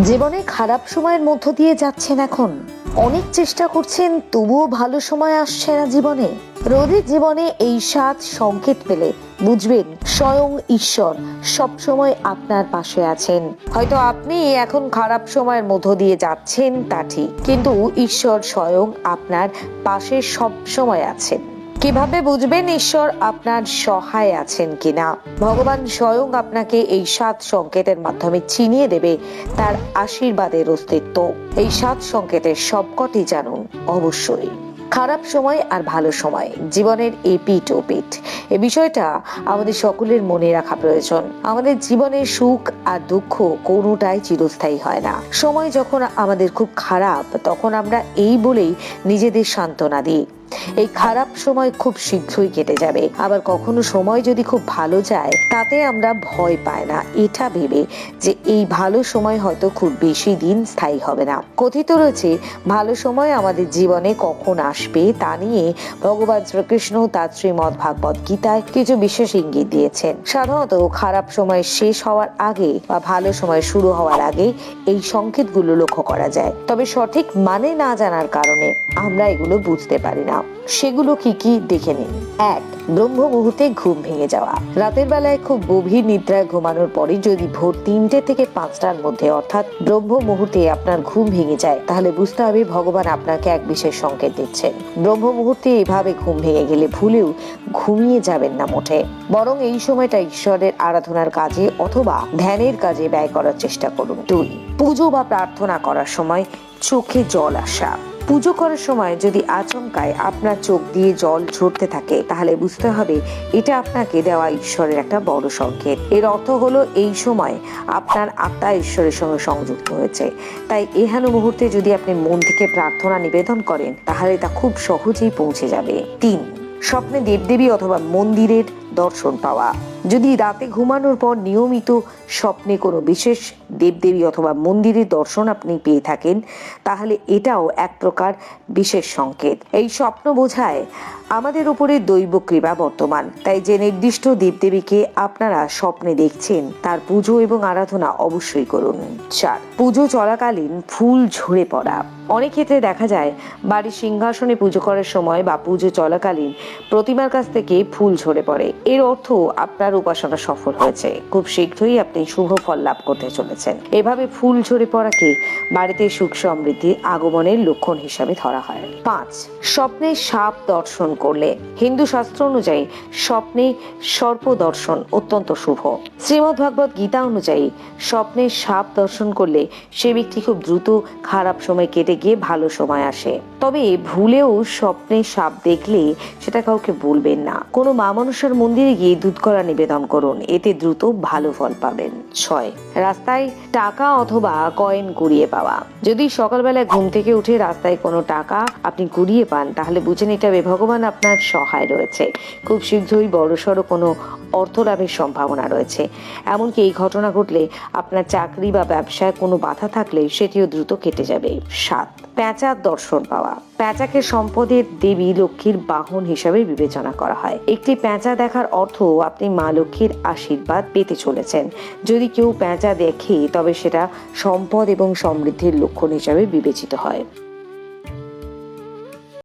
জীবনে খারাপ সময়ের মধ্য দিয়ে যাচ্ছেন এখন। অনেক চেষ্টা করছেন, তবুও ভালো সময় আসছে না জীবনে। রোদের জীবনে এই সাত সংকেত পেলে, বুঝবেন, স্বয়ং ঈশ্বর সবসময় আপনার পাশে আছেন। হয়তো আপনি এখন খারাপ সময়ের মধ্য দিয়ে যাচ্ছেন, তা ঠিক। কিন্তু ঈশ্বর স্বয়ং আপনার পাশে সব সময় আছেন। কীভাবে বুঝবেন ঈশ্বর আপনার সহায় আছেন কিনা? ভগবান স্বয়ং আপনাকে এই সাত সংকেতের মাধ্যমে চিনিয়ে দেবে, তার আশীর্বাদের অস্তিত্ব। এই সাত সংকেতের সবকটি জানুন, অবশ্যই। খারাপ সময় আর ভালো সময়, জীবনের এই পিঠ ও পিঠ। এ বিষয়টা আমাদের সকলের মনে রাখা প্রয়োজন। আমাদের জীবনের সুখ আর দুঃখ কোনোটাই চিরস্থায়ী হয় না। সময় যখন আমাদের খুব খারাপ, তখন আমরা এই বলেই নিজেদের সান্ত্বনা দিই। এই খারাপ সময় খুব শীঘ্রই কেটে যাবে। আবার কখনো সময় যদি খুব ভালো যায়, তাতে আমরা ভয় পাই না। এটা ভেবে যে এই ভালো সময় হয়তো খুব বেশি দিন স্থায়ী হবে না। কথিত রয়েছে, ভালো সময় আমাদের জীবনে কখন আসবে তা নিয়ে ভগবান শ্রীকৃষ্ণ তার শ্রীমদ ভাগবত গীতায় কিছু বিশেষ ইঙ্গিত দিয়েছেন। সাধারণত খারাপ সময় শেষ হওয়ার আগে বা ভালো সময় শুরু হওয়ার আগে এই সংকেতগুলো লক্ষ্য করা যায়। তবে সঠিক মানে না জানার কারণে আমরা এগুলো বুঝতে পারি না। সেগুলো কি কি দেখে নিন। এক, ব্রহ্ম মুহূর্তে ঘুম ভেঙে যাওয়া। রাতের বেলায় খুব গভীর নিদ্রায় ঘুমানোর পরে যদি ভোর তিনটে থেকে পাঁচটার মধ্যে, অর্থাৎ ব্রহ্ম মুহূর্তে আপনার ঘুম ভেঙে যায়, তাহলে বুঝতে হবে ভগবান আপনাকে এক বিশেষ সংকেত দিচ্ছেন। ব্রহ্ম মুহূর্তে এভাবে ঘুম ভেঙে গেলে ভুলেও ঘুমিয়ে যাবেন না মোটে। বরং এই সময়টা ঈশ্বরের আরাধনার কাজে অথবা ধ্যানের কাজে ব্যয় করার চেষ্টা করুন। দুই, পুজো বা প্রার্থনা করার সময় চোখে জল আসা। পুজো করার সময় যদি আচমকায় আপনার চোখ দিয়ে জল ঝরতে থাকে, তাহলে বুঝতে হবে এটা আপনাকে দেওয়া ঈশ্বরের একটা বড় সংকেত। এর অর্থ হলো এই সময় আপনার আত্মা ঈশ্বরের সঙ্গে সংযুক্ত হয়েছে। তাই এহেন মুহূর্তে যদি আপনি মন থেকে প্রার্থনা নিবেদন করেন, তাহলে তা খুব সহজেই পৌঁছে যাবে। তিন, স্বপ্নে দেবদেবী অথবা মন্দিরের দর্শন পাওয়া। যদি রাতে ঘুমানোর পর নিয়মিত স্বপ্নে কোনো বিশেষ দেবদেবী অথবা মন্দিরের দর্শন আপনি পেয়ে থাকেন, তাহলে এটাও এক প্রকার বিশেষ সংকেত। এই স্বপ্ন বোঝায় আমাদের উপরে দৈব কৃপা বর্তমান। তাই যে নির্দিষ্ট দেবদেবীকে আপনারা স্বপ্নে দেখছেন, তার পুজো এবং আরাধনা অবশ্যই করুন। চার, পুজো চলাকালীন ফুল ঝরে পড়া। অনেক ক্ষেত্রে দেখা যায়, বাড়ির সিংহাসনে পুজো করার সময় বা পুজো চলাকালীন প্রতিমার কাছ থেকে ফুল ঝরে পড়ে। এর অর্থ আপনার উপাসনা সফল হয়েছে। খুব শীঘ্রই আপনি শুভ ফল লাভ করতে চলেছেন। এভাবে ফুল ঝরে পড়াকে বাড়িতে সুখ সমৃদ্ধির আগমনের লক্ষণ হিসাবে ধরা হয়? পাঁচ, স্বপ্নে সাপ দর্শন করলে, হিন্দু শাস্ত্র অনুযায়ী স্বপ্নে সর্প দর্শন অত্যন্ত শুভ। শ্রীমদ ভাগবত গীতা অনুযায়ী স্বপ্নে সাপ দর্শন করলে সে ব্যক্তি খুব দ্রুত খারাপ সময় কেটে গিয়ে ভালো সময় আসে। তবে ভুলেও স্বপ্নে সাপ দেখলে সেটা কাউকে বলবেন না। কোনো মা মানুষের মন্দিরে গিয়ে দুধ করা নিবেদন করুন। এতে দ্রুত ভালো ফল পাবেন। ছয়, রাস্তায় টাকা অথবা কয়েন কুড়িয়ে পাওয়া। যদি সকালবেলায় ঘুম থেকে উঠে রাস্তায় কোনো টাকা আপনি কুড়িয়ে পান, তাহলে বুঝেন এটা ভগবান আপনার সহায় রয়েছে। খুব শীঘ্রই বড়সড় কোনো অর্থ লাভের সম্ভাবনা রয়েছে। এমনকি এই ঘটনা ঘটলে আপনার চাকরি বা ব্যবসায় কোনো বাধা থাকলে সেটিও দ্রুত কেটে যাবে। সাত প্যাঁচার দর্শন পাওয়া। প্যাঁচাকে সম্পদের দেবী লক্ষ্মীর বাহন হিসাবে বিবেচনা করা হয়। একটি প্যাঁচা দেখার অর্থ আপনি মা লক্ষ্মীর আশীর্বাদ পেতে চলেছেন। যদি কেউ প্যাঁচা দেখে, তবে সেটা সম্পদ এবং সমৃদ্ধির লক্ষণ হিসাবে বিবেচিত হয়।